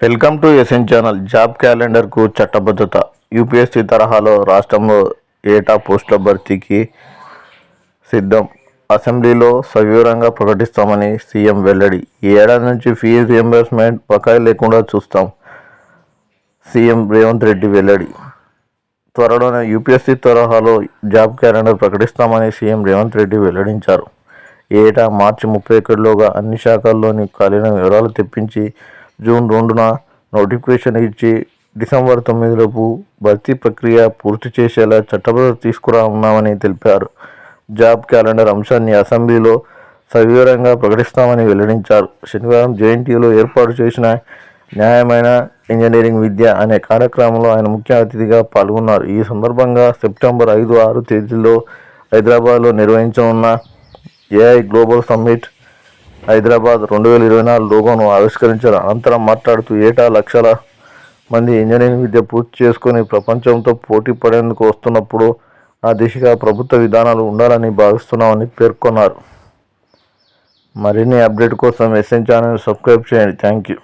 Welcome to S N channel. Job క్యాలెండర్కు చట్టబద్ధత. UPSC తరహాలో రాష్ట్రంలో ఏటా పోస్టుల భర్తీకి సిద్ధం. అసెంబ్లీలో సవివరంగా ప్రకటిస్తామని సీఎం వెల్లడి. ఈ ఏడాది నుంచి ఫీజు రియంబర్స్మెంట్ బకాయి లేకుండా చూస్తాం సీఎం రేవంత్ రెడ్డి వెల్లడి. త్వరలోనే యూపీఎస్సీ తరహాలో జాబ్ క్యాలెండర్ ప్రకటిస్తామని సీఎం రేవంత్ రెడ్డి వెల్లడించారు. ఏటా మార్చి ముప్పై ఒకటిలోగా అన్ని శాఖల్లోని ఖాళీల వివరాలు తెప్పించి జూన్ రెండున నోటిఫికేషన్ ఇచ్చి డిసెంబర్ తొమ్మిదిలోపు భర్తీ ప్రక్రియ పూర్తి చేసేలా చట్టబద్ధత తీసుకురానున్నామని తెలిపారు. జాబ్ క్యాలెండర్ అంశాన్ని అసెంబ్లీలో సవివరంగా ప్రకటిస్తామని వెల్లడించారు. శనివారం జేఎన్టీయూలో ఏర్పాటు చేసిన న్యాయమైన ఇంజనీరింగ్ విద్య అనే కార్యక్రమంలో ఆయన ముఖ్య అతిథిగా పాల్గొన్నారు. ఈ సందర్భంగా సెప్టెంబర్ ఐదు ఆరు తేదీలో హైదరాబాద్లో నిర్వహించనున్న ఏఐ గ్లోబల్ సమ్మిట్ హైదరాబాద్ రెండు వేల ఇరవై నాలుగు లోగోను ఆవిష్కరించిన అనంతరం మాట్లాడుతూ ఏటా లక్షల మంది ఇంజనీరింగ్ విద్య పూర్తి చేసుకుని ప్రపంచంతో పోటీ పడేందుకు వస్తున్నప్పుడు ఆ దిశగా ప్రభుత్వ విధానాలు ఉండాలని భావిస్తున్నామని పేర్కొన్నారు. మరిన్ని అప్డేట్ కోసం ఎస్ఎన్ ఛానల్ సబ్స్క్రైబ్ చేయండి. Thank you.